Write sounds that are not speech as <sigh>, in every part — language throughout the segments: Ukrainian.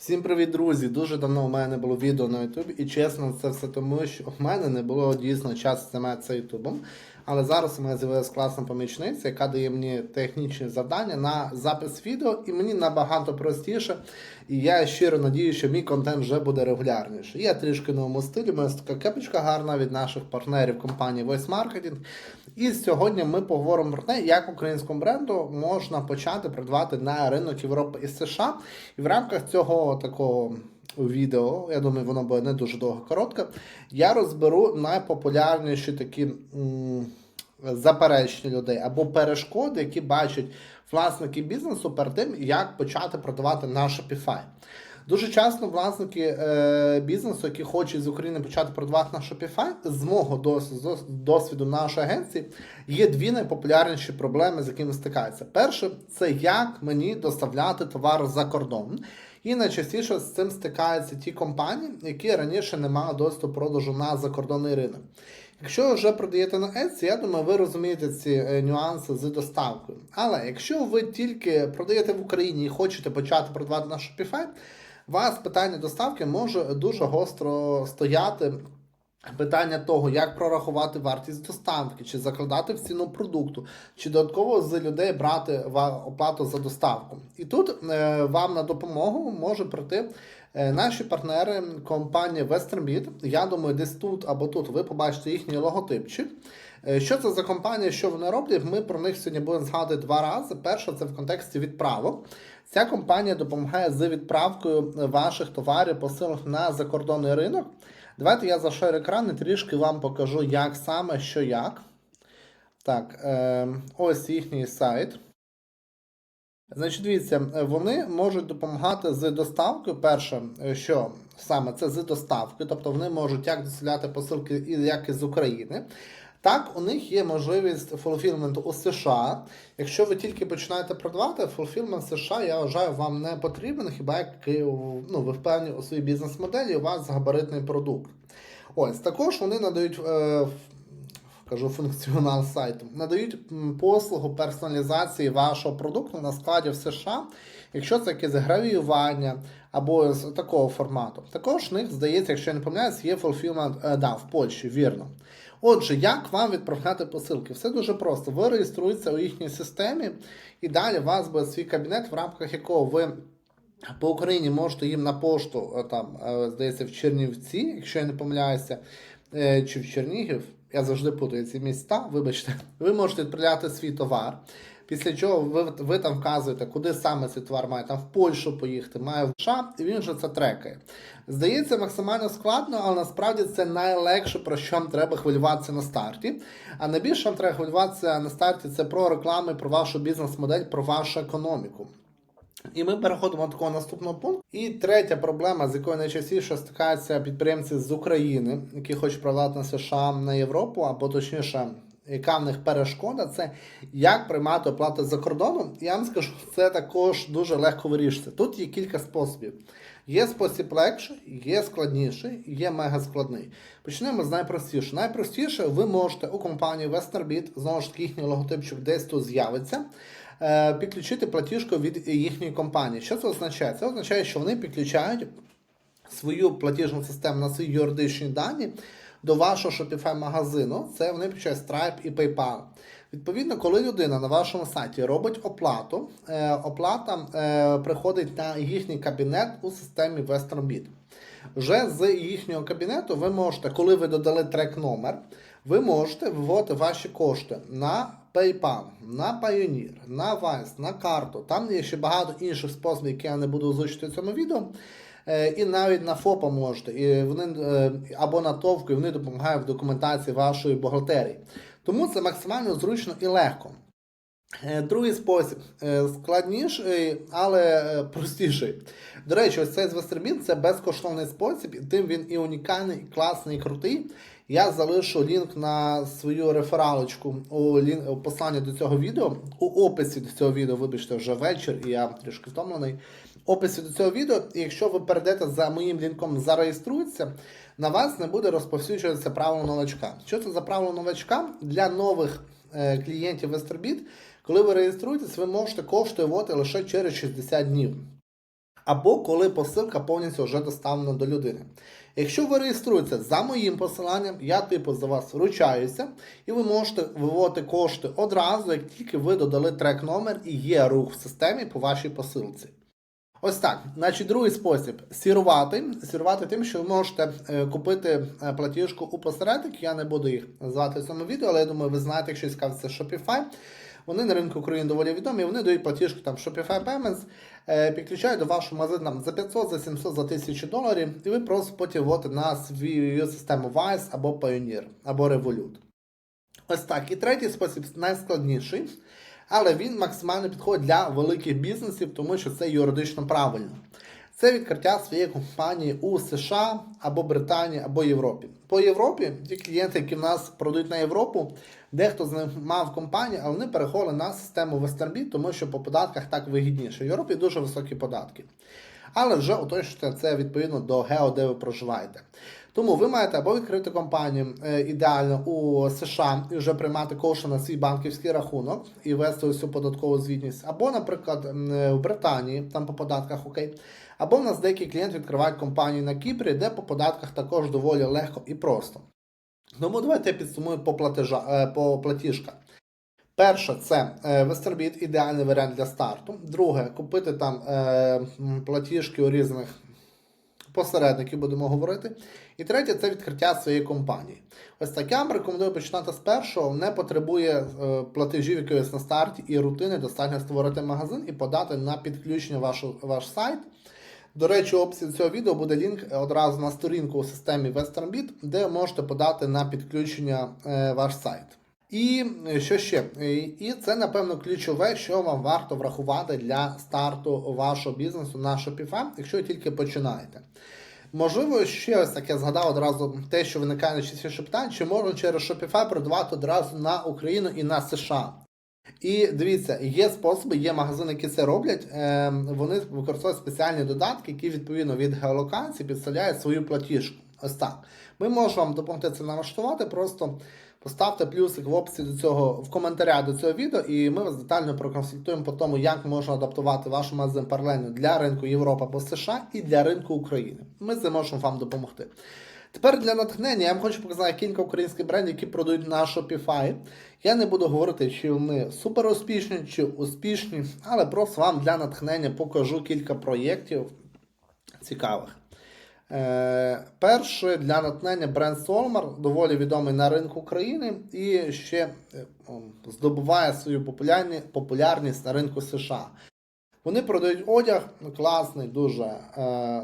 Всім привіт, друзі! Дуже давно у мене не було відео на Ютубі, і чесно, це все тому, що в мене не було дійсно часу займатися Ютубом. Але зараз у мене з'явилася класна помічниця, яка дає мені технічні завдання на запис відео, і мені набагато простіше. І я щиро надію, що мій контент вже буде регулярніший. Я трішки новому стилі, у мене така кепочка гарна від наших партнерів компанії Voice Marketing. І сьогодні ми поговоримо про те, як українському бренду можна почати продавати на ринок Європи і США. І в рамках цього такого відео, я думаю, воно буде не дуже довго коротке, я розберу найпопулярніші такі м, заперечення людей або перешкоди, які бачать власники бізнесу перед тим, як почати продавати на Shopify. Дуже часто власники е, бізнесу, які хочуть з України почати продавати на Shopify, з мого досвіду, досвіду нашої агенції, є дві найпопулярніші проблеми, з якими стикаються. Перше, це як мені доставляти товар за кордон. І найчастіше з цим стикаються ті компанії, які раніше не мали доступу продажу на закордонний ринок. Якщо ви вже продаєте на Etsy, я думаю, ви розумієте ці е, нюанси з доставкою. Але якщо ви тільки продаєте в Україні і хочете почати продавати на Shopify, у вас питання доставки може дуже гостро стояти. Питання того, як прорахувати вартість доставки, чи закладати в ціну продукту, чи додатково з людей брати оплату за доставку. І тут е, вам на допомогу може прийти е, наші партнери компанія WesternBit. Я думаю, десь тут або тут ви побачите їхній логотипчик. Е, Що це за компанія, що вони роблять? Ми про них сьогодні будемо згадувати два рази. Перше, це в контексті відправок. Ця компанія допомагає з відправкою ваших товарів посилок на закордонний ринок. Давайте я зашарю екран і трішки вам покажу, як саме, що як. Так, е, ось їхній сайт. Значить, дивіться, вони можуть допомагати з доставкою. Перше, що саме це з доставки, тобто вони можуть як доставляти посилки як із України. Так, у них є можливість фулфілменту у США. Якщо ви тільки починаєте продавати, фулфілмент США, я вважаю, вам не потрібен, хіба як ну, ви впевнені у своїй бізнес-моделі, у вас габаритний продукт. Ось також вони надають. Е, кажу функціонал сайту, надають послугу персоналізації вашого продукту на складі в США, якщо це якесь гравіювання або з такого формату. Також в них, здається, якщо я не помиляюсь, є fulfillment, е, да, в Польщі, вірно. Отже, як вам відправляти посилки? Все дуже просто. Ви реєструєтеся у їхній системі, і далі у вас буде свій кабінет, в рамках якого ви. По Україні можете їм на пошту, е, там, е, здається, в Чернівці, якщо я не помиляюся, е, чи в Чернігів, я завжди путаю ці міста, вибачте, ви можете відправляти свій товар. Після чого ви, ви там вказуєте, куди саме цей товар має там в Польщу поїхати, має в США, і він вже це трекає. Здається, максимально складно, але насправді це найлегше, про що вам треба хвилюватися на старті. А найбільше вам треба хвилюватися на старті це про реклами, про вашу бізнес-модель, про вашу економіку. І ми переходимо до такого наступного пункту. І третя проблема, з якою найчастіше стикаються підприємці з України, які хочуть продати на США на Європу, або точніше, яка в них перешкода, це як приймати оплати за кордоном. Я вам скажу, це також дуже легко вирішиться. Тут є кілька способів. Є спосіб легший, є складніший, є мега складний. Почнемо з найпростішого. Найпростіше ви можете у компанії WesternBit, знову ж таки їхній логотипчик десь тут з'явиться е, підключити платіжку від їхньої компанії. Що це означає? Це означає, що вони підключають свою платіжну систему на свої юридичні дані до вашого Shopify магазину. Це вони підключають Stripe і PayPal. Відповідно, коли людина на вашому сайті робить оплату, е, оплата е, приходить на їхній кабінет у системі WesternBit. Вже з їхнього кабінету ви можете, коли ви додали трек номер, ви можете виводити ваші кошти на PayPal, на Payoneer, на Wise, на карту. Там є ще багато інших способів, які я не буду озвучити в цьому відео. Е, І навіть на ФОПа можете, і вони, е, або на ТОВКу, і вони допомагають в документації вашої бухгалтерії. Тому це максимально зручно і легко. Е, Другий спосіб складніший, але простіший. До речі, ось цей з це безкоштовний спосіб, і тим він і унікальний, і класний, і крутий. Я залишу лінк на свою рефералочку у посланні до цього відео. У описі до цього відео, вибачте, вже вечір, і я трішки втомлений. Описі до цього відео, і якщо ви перейдете за моїм лінком зареєструйтеся, на вас не буде розповсюджуватися правило новачка. Що це за правило новачка для нових е, клієнтів WesternBit? Коли ви реєструєтесь, ви можете кошти вводити лише через 60 днів. або коли посилка повністю вже доставлена до людини. Якщо ви реєструєтеся за моїм посиланням, я типу за вас ручаюся, і ви можете виводити кошти одразу, як тільки ви додали трек номер і є рух в системі по вашій посилці. Ось так. Значить, другий спосіб сірувати. Сірувати тим, що ви можете е, купити е, платіжку у посередників. Я не буду їх назвати в цьому відео, але я думаю, ви знаєте, якщо цікавиться Shopify. Вони на ринку України доволі відомі, вони дають платіжку там Shopify Payments, е, підключають до вашого магазину за 500, за 700, за 1000 доларів, і ви просто потім вводите на свою систему Wise або Pioneer, або Revolut. Ось так. І третій спосіб найскладніший, але він максимально підходить для великих бізнесів, тому що це юридично правильно. Це відкриття своєї компанії у США або Британії, або Європі. По Європі ті клієнти, які в нас продають на Європу, дехто з них мав компанію, але вони переходили на систему WesternBit, тому що по податках так вигідніше. В Європі дуже високі податки. Але вже уточнюйте це відповідно до гео, де ви проживаєте. Тому ви маєте або відкрити компанію е, ідеально у США і вже приймати кошти на свій банківський рахунок і вести усю податкову звітність, або, наприклад, е, в Британії, там по податках окей. Або в нас деякі клієнти відкривають компанію на Кіпрі, де по податках також доволі легко і просто. Тому давайте я підсумую по, платежа, е, по платіжках. Перше, це WesternBit ідеальний варіант для старту. Друге, купити там платіжки у різних посередників, будемо говорити. І третє це відкриття своєї компанії. Ось так я вам рекомендую починати з першого. Не потребує е, платежів якогось на старті і рутини. Достатньо створити магазин і подати на підключення вашу, ваш сайт. До речі, описі цього відео буде лінк одразу на сторінку у системі WesternBit, де можете подати на підключення е, ваш сайт. І е, що ще? І- І це, напевно, ключове, що вам варто врахувати для старту вашого бізнесу на Shopify, якщо ви тільки починаєте. Можливо, ще ось таке згадав одразу те, що виникає найчастіше питання, чи можна через Shopify продавати одразу на Україну і на США. І дивіться, є способи, є магазини, які це роблять. Е, вони використовують спеціальні додатки, які відповідно від геолокації підставляють свою платіжку. Ось так. Ми можемо вам допомогти це налаштувати. Просто поставте плюсик в описі до цього в коментарях до цього відео, і ми вас детально проконсультуємо по тому, як можна адаптувати ваш магазин паралельно для ринку Європи або США і для ринку України. Ми це можемо вам допомогти. Тепер для натхнення я вам хочу показати кілька українських брендів, які продають на Shopify. Я не буду говорити, чи вони супер успішні, чи успішні, але просто вам для натхнення покажу кілька проєктів цікавих. Е, перший для натхнення бренд Solmar, доволі відомий на ринку України і ще е, здобуває свою популярність на ринку США. Вони продають одяг, класний дуже е,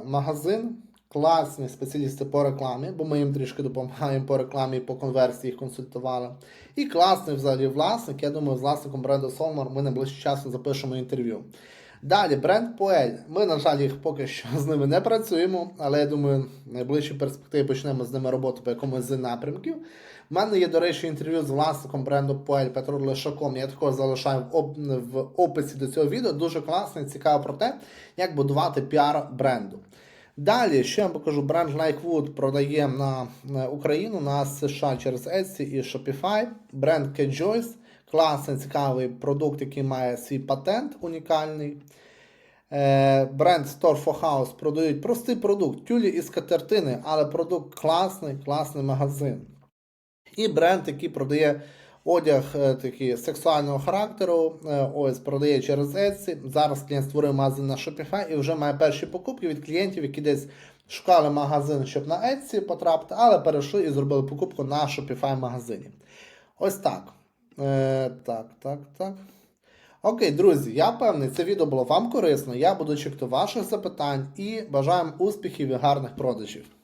магазин, класні спеціалісти по рекламі, бо ми їм трішки допомагаємо по рекламі по конверсії їх консультували. І класний взагалі власник. Я думаю, з власником бренду Solmar ми найближчим часом запишемо інтерв'ю. Далі, бренд Поель. Ми, на жаль, їх поки що <laughs> з ними не працюємо, але я думаю, в найближчій перспективі почнемо з ними роботу по якомусь з напрямків. У мене є, до речі, інтерв'ю з власником бренду Поель Петром Лешаком. Я також залишаю в, описі до цього відео. Дуже класно і цікаво про те, як будувати піар бренду. Далі, ще я покажу, бренд Likewood продає на Україну, на США через Etsy і Shopify. Бренд K-Joyce. Класний, цікавий продукт, який має свій патент унікальний. Е, бренд Store for House продають простий продукт, тюлі із скатертини, але продукт класний, класний магазин. І бренд, який продає одяг е, такий сексуального характеру, е, ось продає через Etsy. Зараз клієнт створив магазин на Shopify і вже має перші покупки від клієнтів, які десь шукали магазин, щоб на Etsy потрапити, але перейшли і зробили покупку на Shopify магазині. Ось так. Е, так, так, так. Окей, друзі, я певний, це відео було вам корисно. Я буду чекати ваших запитань і бажаю успіхів і гарних продажів.